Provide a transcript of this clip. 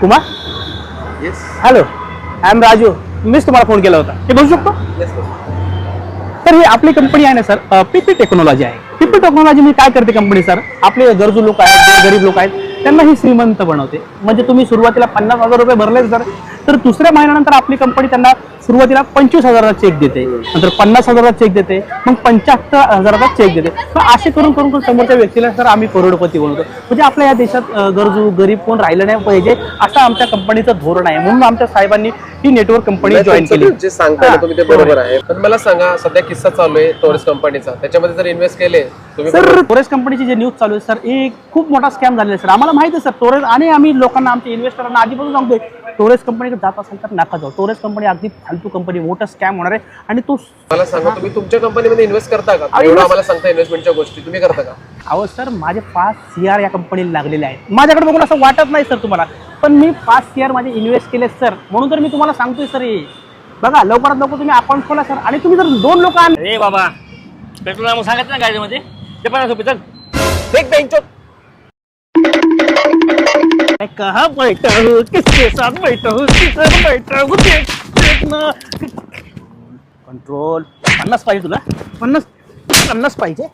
Kumar? Yes hello I am Raju मीच तुम्हाला phone केला होता. हे बोलू शकतो? येस तर ही आपली कंपनी आहे ना सर पीपी टेक्नॉलॉजी आहे. पीपी टेक्नॉलॉजी मी काय करते कंपनी सर आपले गरजू लोक आहेत गरीब लोक आहेत. त्यांना ही श्रीमंत बनवते. म्हणजे तुम्ही सुरुवातीला पन्नास हजार रुपये भरले सर तर दुसऱ्या महिन्यानंतर आपली कंपनी त्यांना सुरुवातीला पंचवीस हजाराचा चेक देते. नंतर पन्नास हजाराचा चेक देते. मग पंच्याहत्तर हजाराचा चेक देते. तर असे करून करून करून समोरच्या व्यक्तीला सर आम्ही करोडपती बनवतो. म्हणजे आपल्या या देशात गरजू गरीब कोण राहिलं नाही पाहिजे असं आमच्या कंपनीचं धोरण आहे. म्हणून आमच्या साहेबांनी ही नेटवर्क कंपनी जॉईन केली. जे हा, तुम्ही ते बरोबर आहे. पण मला सांगा सध्या किस्सा चालू आहे टोरिस्ट कंपनीचा त्याच्यामध्ये जर इन्व्हेस्ट केले सर टोरेस कंपनीची जे न्यूज चालू आहे सर हे खूप मोठा स्कॅम झालेला आहे सर. आम्हाला माहिती आहे सर टोरेस आणि आम्ही लोकांना आमच्या इन्व्हेस्टरांना आधीपासून सांगतोय टोरेस कंपनीकडे जात असेल तर नका जाऊ. टोरेस कंपनी अगदी फालतू कंपनी मोठा स्कॅम होणार आहे. आणि तो मला सांगा तुम्ही तुमच्या कंपनीमध्ये इन्व्हेस्ट करता का? एवढं. आम्हाला सांगता इन्व्हेस्टमेंटच्या गोष्टी. तुम्ही करता का? अहो सर माझे पाच सी आर या कंपनीला लागलेले आहेत. माझ्याकडे बघून असं वाटत नाही सर तुम्हाला. पण मी पाच सी आर माझे इन्व्हेस्ट केले सर. म्हणून तर मी तुम्हाला सांगतोय सर हे. बघा लवकरात लवकर तुम्ही अकाउंट खोला सर. आणि तुम्ही जर दोन लोक आण बाबा पेट्रोल सांगायचं ना गाडीमध्ये? ते पन्नास रुपये चल. एक बेंचो मैं कहाँ बैठा हूँ? किसके साथ बैठा हूँ? किसके बैठा हूँ? देख देखना. कंट्रोल पन्नास पाहिजे तुला? पन्नास पन्नास पाहिजे.